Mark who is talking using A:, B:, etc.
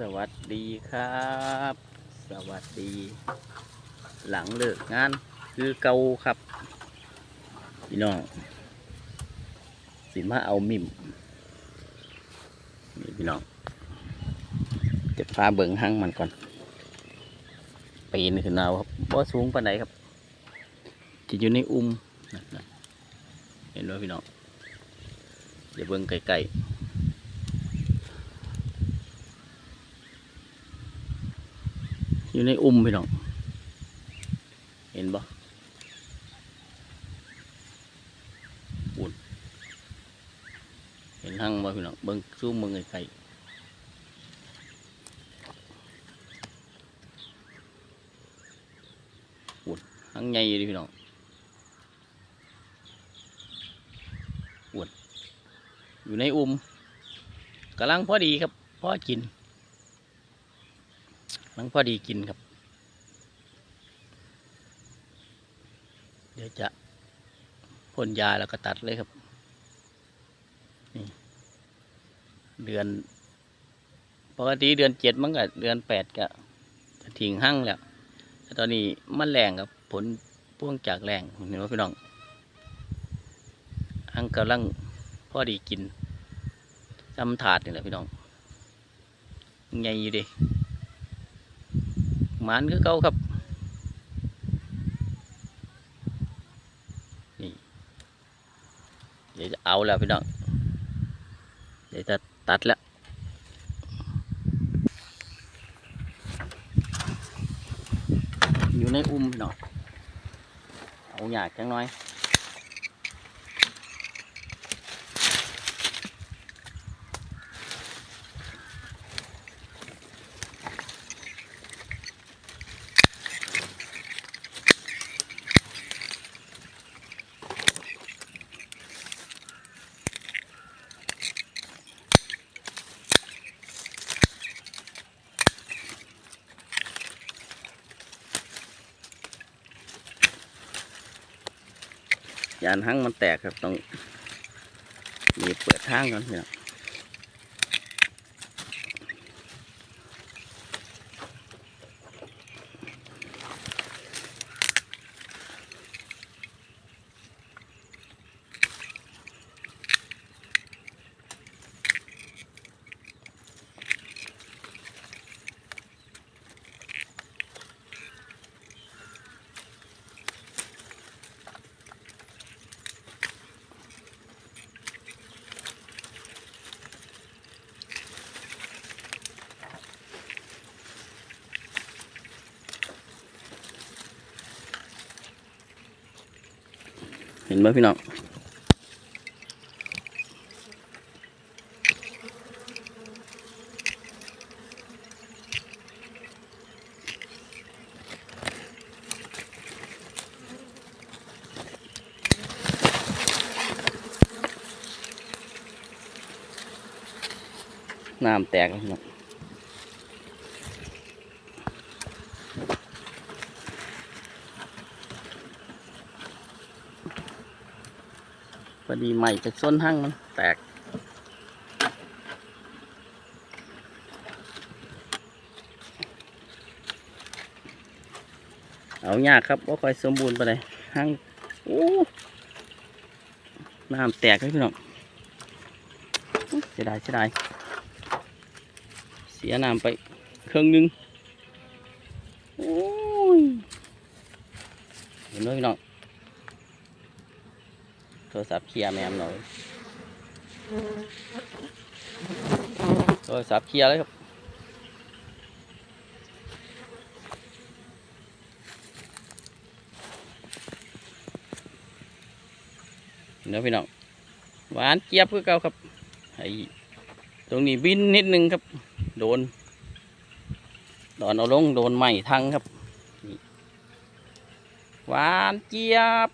A: สวัสดีครับ สวัสดี หลังเลิกงานคือเกาครับ พี่น้อง สิมาเอามิมนี่พี่น้องจะพาเบิ่งหั่งมันก่อนปีนขึ้นเอาครับบ่สูงปานไหนครับจะอยู่ในอุ้มเห็นไหมพี่น้องเดี๋ยวเบิ่งไกลๆ อยู่ในอุ้มพี่น้อง เห็นบ่อุ่นเห็นหั่งบ่พี่น้องเบิ่งซูมเบิ่งไกลๆอุ่นหั่งใหญ่ดิพี่น้องอุ่นอยู่ในอุ้มกำลังพอดีครับ พอกิน มันพอดีกินครับ เดี๋ยวจะพ่นยาแล้วก็ตัดเลยครับ นี่ เดือน ปกติเดือนเจ็ดมันก็เดือนแปดก็จะทิ้งหั่งแล้วแต่ตอนนี้มันแรงครับ ผลพ่วงจากแรงเห็นไหมพี่น้องหั่งกำลังพอดีกินจำถาดนี่แหละพี่น้องใหญ่อยู่ดิ หมานคือเก่าครับนี่เดี๋ยวจะเอาแล้วพี่น้องเดี๋ยวจะตัดแล้วอยู่ในอุ้มพี่น้องเอาหยาดจังน้อย ยานหั่งมันแตกครับต้องมีเปิดทางก่อนพี่ย เห็นไหมพี่น้องน้ำแตกแล้ว องพอดีใหม่จากส้นหั่งมันแตก เอายากครับว่าค่อยสมบูรณ์ไปเลยหั่งโอ้น้ำแตกเลยพี่น้องเสียดายเสียดายเสียน้ำไปเครื่องนึงโอ้ยเห็นไหมพี่น้อง โทรศัพท์เคลียร์แมมหน่อย โทรศัพท์เคลียร์เลยครับเนื้อพี่น้องหวานเจี๊ยบคือเก่าครับไอ้ตรงนี้บินนิดนึงครับ โดนตอนเอาลงโดนใหม่ทั้งครับนี่หวานเจี๊ยบ